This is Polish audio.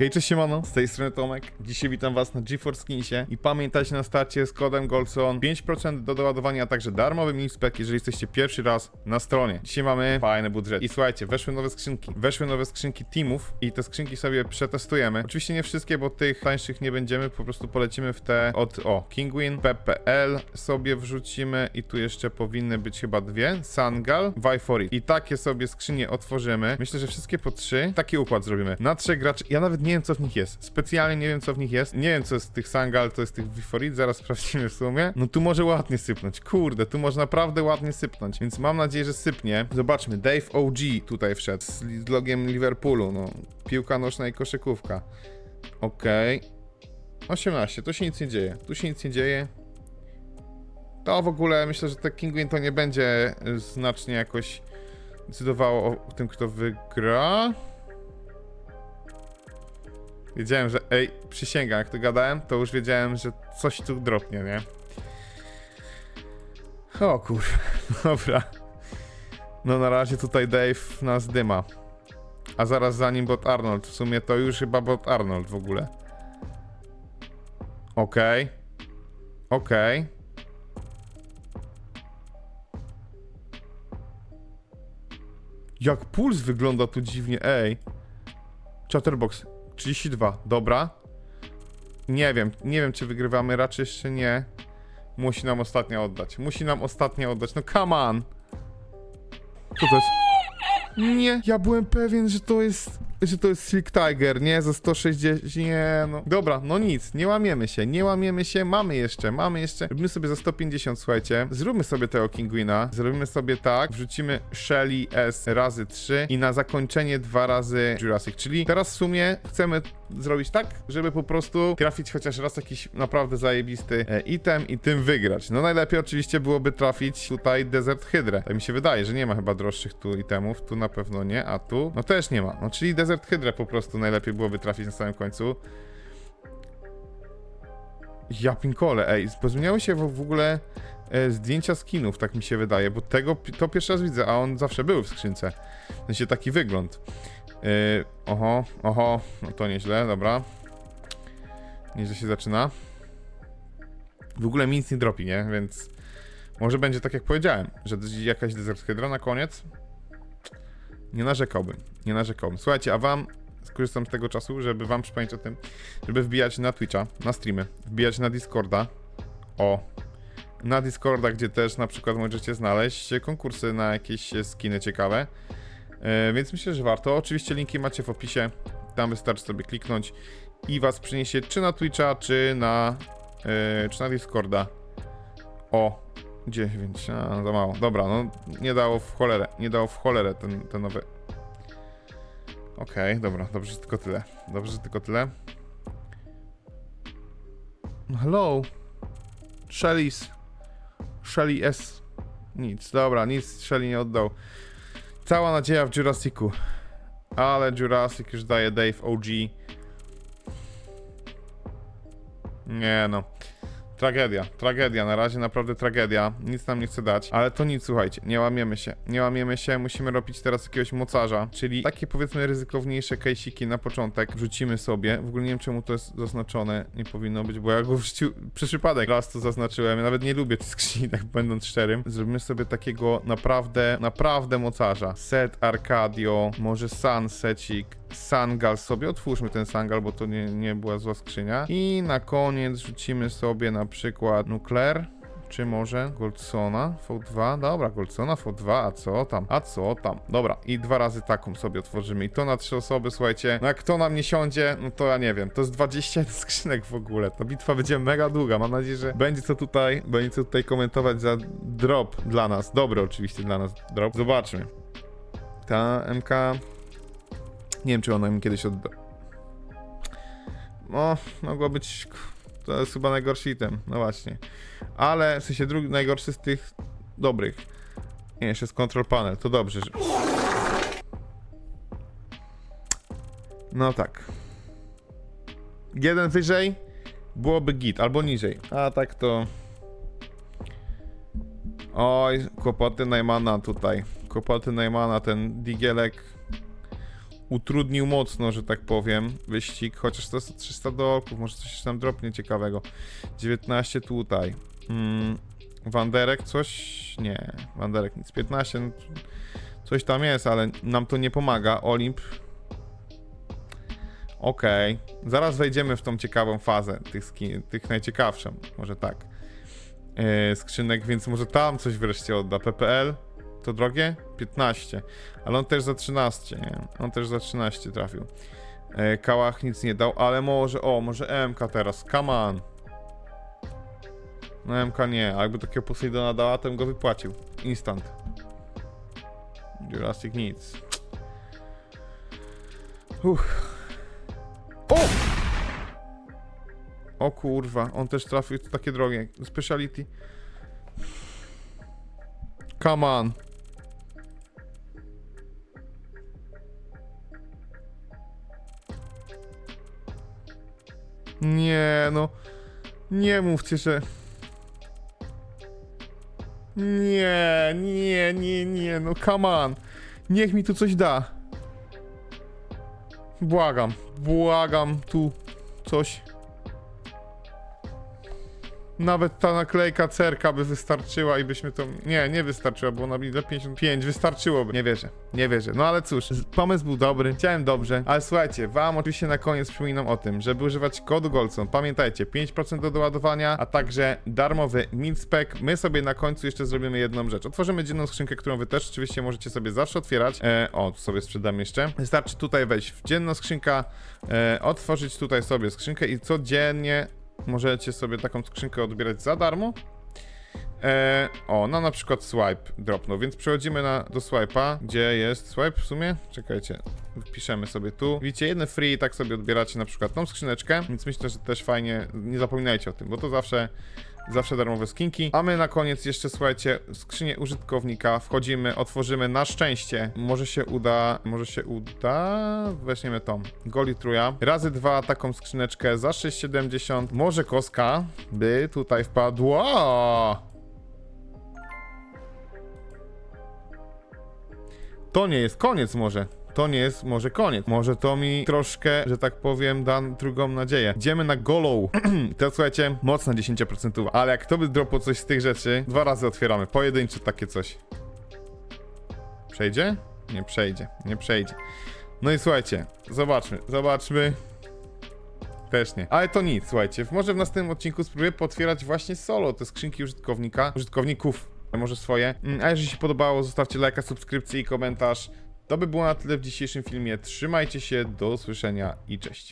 Hej, cześć siemano, z tej strony Tomek. Dzisiaj witam was na GeForce Skinsie i pamiętajcie na starcie z kodem GOLDZON 5% do doładowania, a także darmowy minispec, jeżeli jesteście pierwszy raz na stronie. Dzisiaj mamy fajny budżet. I słuchajcie, weszły nowe skrzynki. Weszły nowe skrzynki teamów i te skrzynki sobie przetestujemy. Oczywiście nie wszystkie, bo tych tańszych nie będziemy, po prostu polecimy w te od, o, Kingwin, PPL sobie wrzucimy i tu jeszcze powinny być chyba dwie, Sangal, Viforit. I takie sobie skrzynie otworzymy. Myślę, że wszystkie po trzy. Taki układ zrobimy. Na trzech graczy. Ja nawet nie wiem, co w nich jest. Specjalnie nie wiem, co w nich jest. Nie wiem, co jest z tych Sangal, to jest tych Viforit. Zaraz sprawdzimy w sumie. No tu może ładnie sypnąć. Kurde, tu może naprawdę ładnie sypnąć. Więc mam nadzieję, że sypnie. Zobaczmy. Dave OG tutaj wszedł z, z logiem Liverpoolu. No, piłka nożna i koszykówka. Okej. 18, tu się nic nie dzieje. Tu się nic nie dzieje. To w ogóle myślę, że ten Kingwin to nie będzie y, znacznie jakoś decydowało o tym, kto wygra. Wiedziałem, że. Ej, przysięgam, jak to gadałem, to już wiedziałem, że coś tu dropnie, nie? O kur. Dobra. No na razie tutaj Dave nas dyma. A zaraz za nim bot Arnold. W sumie to już chyba bot Arnold w ogóle. Okej. Okej. Jak puls wygląda tu dziwnie, ej. Chatterbox 32, dobra. Nie wiem, nie wiem czy wygrywamy, raczej jeszcze nie. Musi nam ostatnia oddać, musi nam ostatnia oddać, no come on. Co to jest? Nie, ja byłem pewien, że to jest, że to jest Silk Tiger, nie, za 160, nie, no. Dobra, no nic, nie łamiemy się, nie łamiemy się, mamy jeszcze, mamy jeszcze. Robimy sobie za 150, słuchajcie. Zróbmy sobie tego Kingwina, zrobimy sobie tak, wrzucimy Shelly S razy 3 i na zakończenie dwa razy Jurassic, czyli teraz w sumie chcemy zrobić tak, żeby po prostu trafić chociaż raz jakiś naprawdę zajebisty e, item i tym wygrać. No najlepiej oczywiście byłoby trafić tutaj Desert Hydrę. Tak mi się wydaje, że nie ma chyba droższych tu itemów, tu na pewno nie, a tu no też nie ma. No czyli Desert Hydrę po prostu najlepiej byłoby trafić na samym końcu. Ja pinkole, ej, pozmieniały się w, ogóle e, zdjęcia skinów, tak mi się wydaje, bo tego to pierwszy raz widzę, a on zawsze był w skrzynce. W sensie taki wygląd. Yy, oho, oho, no to nieźle, dobra. Nieźle się zaczyna. W ogóle mi nic nie dropi, nie? Więc może będzie tak jak powiedziałem, że jakaś Desert Hydra na koniec. Nie narzekałbym, nie narzekałbym. Słuchajcie, a wam skorzystam z tego czasu, żeby wam przypomnieć o tym, żeby wbijać na Twitcha, na streamy, wbijać na Discorda. O, na Discorda, gdzie też na przykład możecie znaleźć konkursy na jakieś skiny ciekawe. E, więc myślę, że warto. Oczywiście linki macie w opisie. Tam wystarczy sobie kliknąć i was przyniesie czy na Twitcha, czy na, e, czy na Discorda. O, 9, a, za mało. Dobra, no nie dało w cholerę, nie dało w cholerę ten, ten nowy. Okej, dobra, dobrze, tylko tyle. Dobrze, tylko tyle. No, Hello. Shelly's. Shelly S. Nic, dobra, nic Shelly nie oddał. Cała nadzieja w Jurassicu. Ale Jurassic już daje Dave OG. Nie no. Tragedia, tragedia, na razie naprawdę tragedia. Nic nam nie chce dać, ale to nic, słuchajcie, nie łamiemy się. Nie łamiemy się, musimy robić teraz jakiegoś mocarza, czyli takie powiedzmy ryzykowniejsze kejsiki na początek wrzucimy sobie. W ogóle nie wiem czemu to jest zaznaczone, nie powinno być, bo ja go wrzucił przez przypadek. Raz to zaznaczyłem, ja nawet nie lubię tych skrzyni, tak będąc szczerym. Zrobimy sobie takiego naprawdę, naprawdę mocarza. Set Arcadio, może Sunsecik, Sangal sobie, otwórzmy ten Sangal, bo to nie, nie była zła skrzynia. I na koniec rzucimy sobie na przykład Nuclear, czy może Goldsona V2? Dobra, Goldsona V2, a co tam? A co tam? Dobra, i dwa razy taką sobie otworzymy. I to na trzy osoby, słuchajcie. No jak to nam nie siądzie, no to ja nie wiem. To jest 20 skrzynek w ogóle. Ta bitwa będzie mega długa. Mam nadzieję, że będzie co tutaj, będzie co tutaj komentować za drop dla nas. Dobry oczywiście dla nas drop. Zobaczmy. Ta MK nie wiem, czy ona mi kiedyś odda. No, mogła być. To jest chyba najgorszy item, no właśnie. Ale w sensie drugi najgorszy z tych dobrych. Nie, jeszcze jest control panel, to dobrze. Że... No tak. Jeden wyżej byłoby git, albo niżej. A tak to. Oj, kłopoty Najmana tutaj. Kłopoty Najmana, ten digielek utrudnił mocno, że tak powiem, wyścig, chociaż to jest 300 dolków, może coś tam dropnie ciekawego. 19 tutaj. Wanderek coś? Nie, Wanderek nic. 15, no, coś tam jest, ale nam to nie pomaga. Olimp. Okej, zaraz wejdziemy w tą ciekawą fazę tych, tych najciekawszą, może tak. Yy, skrzynek, więc może tam coś wreszcie odda. PPL to drogie? 15, ale on też za 13, nie? On też za 13 trafił. Yy, Kałach nic nie dał, ale może, o, może MK teraz, come on. No MK nie, a jakby takiego Poseidona dała, to bym go wypłacił. Instant. Jurassic nic. Uff. O! O kurwa, on też trafił takie drogie. Speciality. Come on. Nie no. Nie mówcie, że... Nie, nie, nie, nie, no come on. Niech mi tu coś da. Błagam, błagam tu coś. Nawet ta naklejka cerka by wystarczyła i byśmy to... Nie, nie wystarczyła, bo by za 55 wystarczyłoby. Nie wierzę, nie wierzę. No ale cóż, pomysł był dobry, chciałem dobrze, ale słuchajcie, wam oczywiście na koniec przypominam o tym, żeby używać kodu Goldson. Pamiętajcie, 5% do doładowania, a także darmowy Minspec. My sobie na końcu jeszcze zrobimy jedną rzecz. Otworzymy dzienną skrzynkę, którą wy też oczywiście możecie sobie zawsze otwierać. E, o, tu sobie sprzedam jeszcze. Wystarczy tutaj wejść w dzienną skrzynka, e, otworzyć tutaj sobie skrzynkę i codziennie możecie sobie taką skrzynkę odbierać za darmo. E, o, no na przykład swipe dropnął, więc przechodzimy na, do swipe'a, gdzie jest swipe w sumie? Czekajcie, wpiszemy sobie tu. Widzicie, jedne free, tak sobie odbieracie na przykład tą skrzyneczkę, więc myślę, że też fajnie, nie zapominajcie o tym, bo to zawsze Zawsze darmowe skinki. A my na koniec jeszcze, słuchajcie, skrzynię użytkownika wchodzimy, otworzymy na szczęście. Może się uda, może się uda. Weźmiemy tą. Goli truja. Razy dwa taką skrzyneczkę za 6,70. Może koska by tutaj wpadła. To nie jest koniec może. To nie jest może koniec. Może to mi troszkę, że tak powiem, da drugą nadzieję. Idziemy na golą. to słuchajcie, mocna 10%. Ale jak to by dropło coś z tych rzeczy, dwa razy otwieramy. Pojedyncze takie coś. Przejdzie? Nie przejdzie, nie przejdzie. No i słuchajcie, zobaczmy, zobaczmy. Też nie. Ale to nic, słuchajcie. Może w następnym odcinku spróbuję potwierać właśnie solo te skrzynki użytkownika, użytkowników, może swoje. Mm, A jeżeli się podobało, zostawcie lajka, subskrypcję i komentarz. To by było na tyle w dzisiejszym filmie. Trzymajcie się, do usłyszenia i cześć.